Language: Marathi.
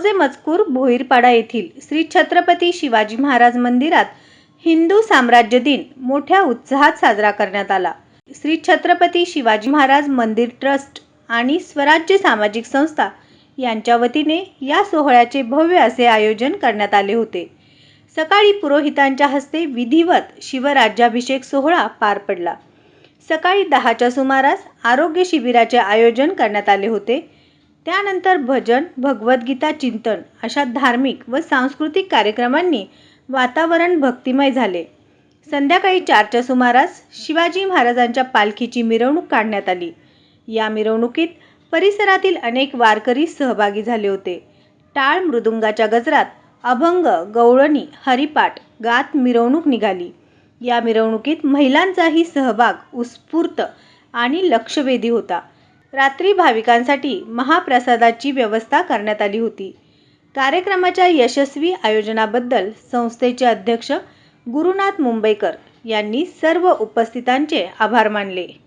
नागपूर भोईरपाडा येथील श्री छत्रपती शिवाजी महाराज मंदिरात हिंदू साम्राज्य दिन मोठ्या उत्साहात साजरा करण्यात आला. श्री छत्रपती शिवाजी महाराज मंदिर ट्रस्ट आणि स्वराज्य सामाजिक संस्था यांच्या वतीने या सोहळ्याचे भव्य असे आयोजन करण्यात आले होते. सकाळी पुरोहितांच्या हस्ते विधिवत शिवराज्याभिषेक सोहळा पार पडला. सकाळी दहाच्या सुमारास आरोग्य शिबिराचे आयोजन करण्यात आले होते. त्यानंतर भजन भगवद्गीता चिंतन अशा धार्मिक व सांस्कृतिक कार्यक्रमांनी वातावरण भक्तिमय झाले. संध्याकाळी चारच्या सुमारास शिवाजी महाराजांच्या पालखीची मिरवणूक काढण्यात आली. या मिरवणुकीत परिसरातील अनेक वारकरी सहभागी झाले होते. टाळ मृदुंगाच्या गजरात अभंग गवळणी हरिपाठ गात मिरवणूक निघाली. या मिरवणुकीत महिलांचाही सहभाग उत्स्फूर्त आणि लक्षवेधी होता. रात्री भाविकांसाठी महाप्रसादाची व्यवस्था करण्यात आली होती. कार्यक्रमाच्या यशस्वी आयोजनाबद्दल संस्थेचे अध्यक्ष गुरुनाथ मुंबईकर यांनी सर्व उपस्थितांचे आभार मानले.